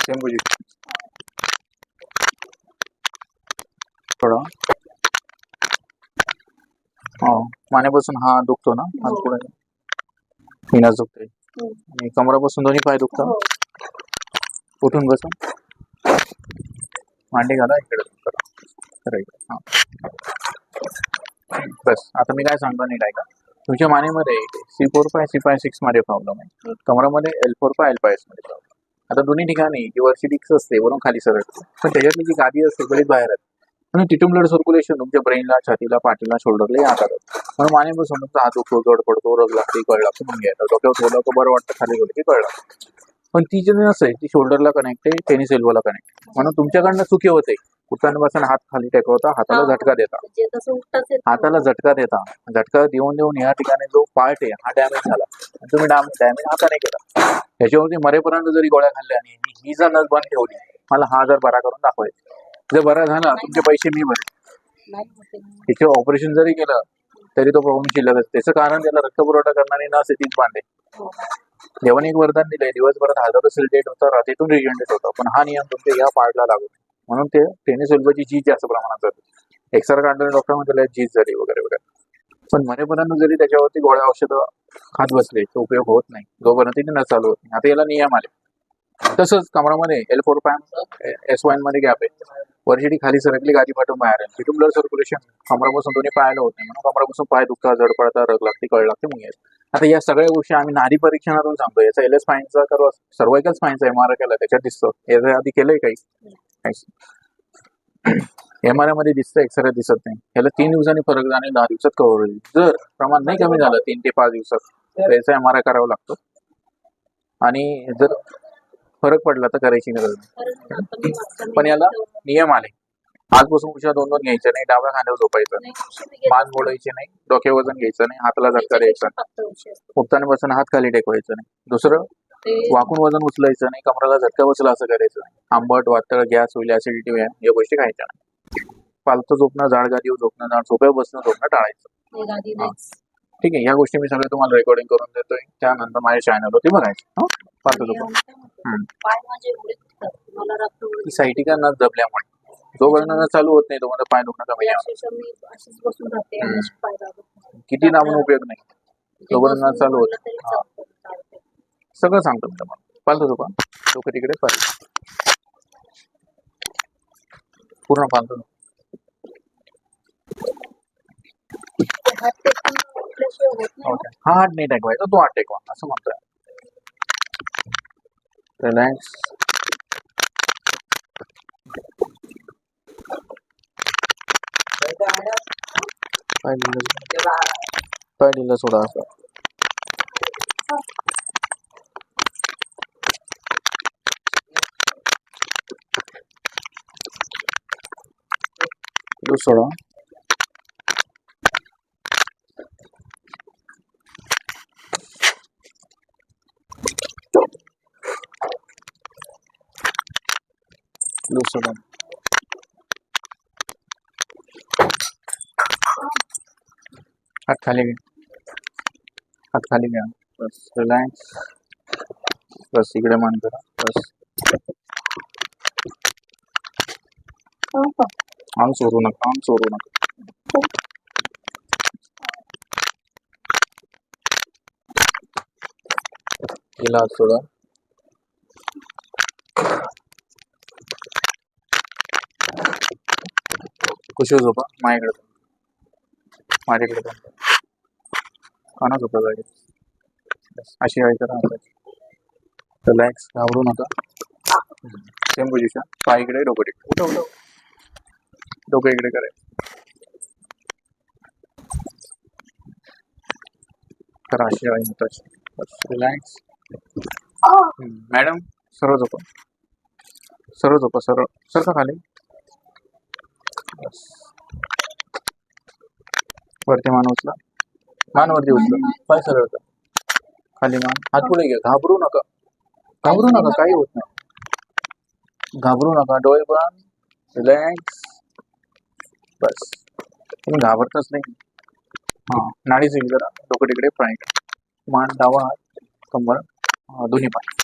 Same position थोडं हो मानेपासून हा दुखतो ना हात पुढे पिनाच दुखते आणि कमरापासून दोन्ही पाय दुखतात उठून बसून मांडी घाला इकडे करा करा इकडे हा बस आता मी काय सांगतो नाही काय का तुमच्या मानेमध्ये C four five C five सिक्समध्ये problem आहे. कमरामध्ये L four five L five एसमध्ये प्रॉब्लेम आता दोन्ही ठिकाणी जी वरची डिक्स असते वरून खाली सरकते पण त्याच्यातली जी गादी असते बरीच बाहेर आहे म्हणून तिथून ब्लड सर्क्युलेशन तुमच्या ब्रेनला छातीला पाठीला शोल्डरला या करत म्हणून मानेपासून तुमचा हात दुखतो जड पडतो रग लागते कळ लागतो म्हणून घ्यायला डोक्यावर ठेवलं तर बरं वाटतं खाली गेलं की कळ लागतं. पण ती जी नसते ती शोल्डरला कनेक्ट आहे टेनिस एल्बोला कनेक्ट म्हणून तुमच्याकडनं चुकी होते. उठताना हात खाली टेकवता हाताला झटका देता. म्हणजे. हाताला झटका देता. झटका देऊन देऊन या ठिकाणी जो पार्ट आहे हा डॅमेज झाला. आणि तुम्ही डॅमेज हाताने केला. त्याच्यावरती मरेपर्यंत जरी गोळ्या खाल्ल्या आणि ही जर नस बंद ठेवली मला हा आजार बरा करून दाखवायचा जर बरा झाला तुमचे पैसे मी ना. त्याचे ऑपरेशन जरी केलं तरी तो प्रॉब्लेम शिल्लक असतो त्याचं कारण त्याला रक्तपुरवठा करणारी नस आहे तीच बांधे हो. देवाने एक वरदान दिलंय दिवसभरात हजारो सिलटेट होतं रात्रीतून रिजनरेट होतं. पण हा नियम तुमच्या या पार्टला लागू. म्हणून ते टेनिस उलबाची झीज जास्त प्रमाणात जाते. एक्सरे काढणारे डॉक्टर म्हणतात झीज झाली वगैरे वगैरे. पण मरेपर्यंत जरी त्याच्यावरती गोळ्या औषधं खात बसले तर उपयोग होत नाही. जोपर्यंत ती न चालू होत नाही. आता याला नियम आले. तसंच कमरामध्ये एल फोर पॅन एस वाईन मध्ये गॅप आहे. वरची खाली सरकली गादी पाठवून बाहेर आहे तिथून ब्लड सर्क्युलेशन कमरापासून दोन्ही पायाला होत नाही. म्हणून कमरापासून पाय दुखता जड पडता रग लागते कळ लागते मग आता या सगळ्या गोष्टी आम्ही नारी परीक्षणातून सांगतो. याचा एल एस फाईनचा सर्व सर्वायकल फाईनचा एम आर केला त्याच्यात दिसतो. याच्या आधी केलंय काही? एम आरमध्ये दिसतं एक्सरे दिसत नाही. याला तीन दिवसांनी फरक जाणे दहा दिवसात कव्हर होईल. जर प्रमाण नाही कमी झालं तीन ते पाच दिवसात तर याचा एम आर आय करावा लागतो. आणि जर फरक पडला तर करायची गरज नाही. पण याला नियम आले. आजपासून उशा दोन दोन घ्यायचं नाही डाव्या खांद्यावर झोपायचं नाही. मान मोडायचे नाही डोके वजन घ्यायचं नाही हाताला झटका द्यायचा नाही. उठताना बसून हात खाली टेकवायचं नाही. दुसरं वाकून वजन उचलायचं नाही कमराला झटका बसला असं करायचं नाही. आंबट वातळ गॅस होईल ऍसिडिटी होईल या गोष्टी खायच्या नाही. पालतं झोपणं जाड गादीवर झोपणं जाड झोप्यावर बसणं झोपणं टाळायचं. गादी नाहीच. ठीक आहे या गोष्टी मी सगळ्या तुम्हाला रेकॉर्डिंग करून देतोय. त्यानंतर माझ्या चॅनलवरती बघायचं. हं? पालतं झोपणं. सायटिका नस दबल्यामुळे. जोपर्यंत चालू होत नाही तोपर्यंत पाय दुखणं कमी. किती दाबून उपयोग नाही. ते जोपर्यंत चालू होत सगळं सांगतो मी तुम्हाला. पालतो झोपा डोकं तिकडे पाल पूर्ण पालतो हा हात नाही टेकवायचा तो हात टेकवा. असं म्हणतोय. रिलॅक्स पाय सोडा. असं ढिलं सोडा ढिलं सोडा हात खाली घ्या हात खाली घ्या बस रिलॅक्स बस इकडे मान करा बस काम सोडू नका काम सोडू नका. हिला हात सोडा. झोपा माझ्याकडे माझ्याकडे पण. काना झोपा जाईल अशी आहे करा रिलॅक्स घाबरू नका. सेम पोझिशन पाय इकडे डोकं उठव उठव डोकं इकडे करायचं. करा अशी रिलॅक्स मॅडम सरळ झोपा. सरळ झोपा सरळ. का खाली? वरती मान उचला. मान वरती उचला. पाय सरळ खाली मान. हात पुढे घ्या घाबरू नका. घाबरू नका. काही होत नाही. घाबरू नका. डोळे पण रिलॅक्स बस. तुम्ही घाबरतच नाही. हा. नाडी करा डोकं तिकडे पाय. मान डावा हात कंबर दोन्ही पाय.